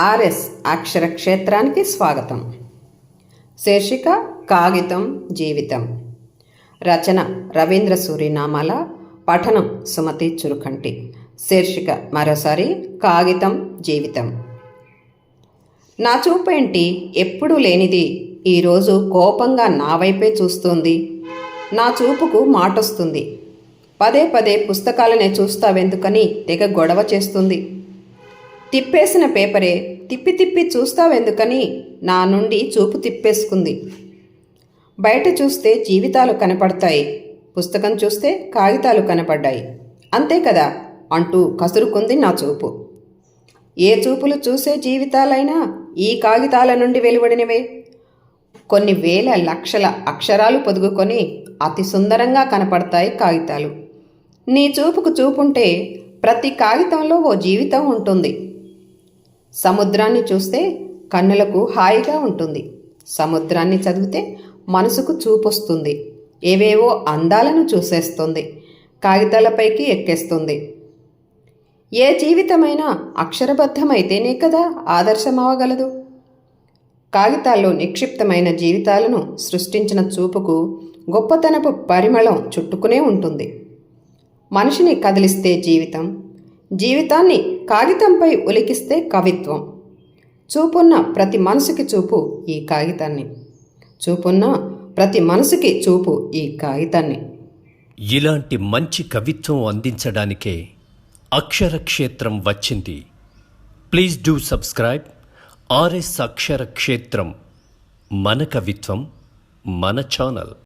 RS అక్షర క్షేత్రానికి స్వాగతం. శీర్షిక కాగితం జీవితం. రచన రవీంద్ర సూరినామాల పఠనం సుమతి చురుకంటి. శీర్షిక మరోసారి కాగితం జీవితం. నా చూపేంటి ఎప్పుడూ లేనిది. ఈరోజు కోపంగా నా వైపే చూస్తోంది. నా చూపుకు మాటొస్తుంది. పదే పదే పుస్తకాలనే చూస్తావెందుకని తెగ గొడవ చేస్తుంది. తిప్పేసిన పేపరే తిప్పి తిప్పి చూస్తావెందుకని నా నుండి చూపు తిప్పేసుకుంది. బయట చూస్తే జీవితాలు కనపడతాయి. పుస్తకం చూస్తే కాగితాలు కనపడ్డాయి. అంతే కదా? అంటూ కసురుకుంది నా చూపు. ఏ చూపులు చూసే జీవితాలైనా ఈ కాగితాల నుండి వెలువడినవే. కొన్ని వేల లక్షల అక్షరాలు పొదుగుకొని అతి సుందరంగా కనపడతాయి కాగితాలు. నీ చూపుకు చూపుంటే ప్రతి కాగితంలో ఓ జీవితం ఉంటుంది. సముద్రాన్ని చూస్తే కన్నులకు హాయిగా ఉంటుంది. సముద్రాన్ని చదివితే మనసుకు చూపొస్తుంది. ఏవేవో అందాలను చూసేస్తుంది. కాగితాలపైకి ఎక్కేస్తుంది. ఏ జీవితమైనా అక్షరబద్ధమైతేనే కదా ఆదర్శమవగలదు కాగితాల్లో నిక్షిప్తమైన జీవితాలను సృష్టించిన చూపుకు గొప్పతనపు పరిమళం చుట్టుకునే ఉంటుంది. మనిషిని కదిలిస్తే జీవితం జీవితాన్ని కాగితంపై ఉలికిస్తే కవిత్వం. చూపున్న ప్రతి మనసుకి చూపు ఈ కాగితాన్ని. చూపున్న ప్రతి మనసుకి చూపు ఈ కాగితాన్ని. ఇలాంటి మంచి కవిత్వం అందించడానికే అక్షరక్షేత్రం వచ్చింది. ప్లీజ్ డూ సబ్స్క్రైబ్ ఆర్ఎస్ అక్షర క్షేత్రం. మన కవిత్వం మన ఛానల్.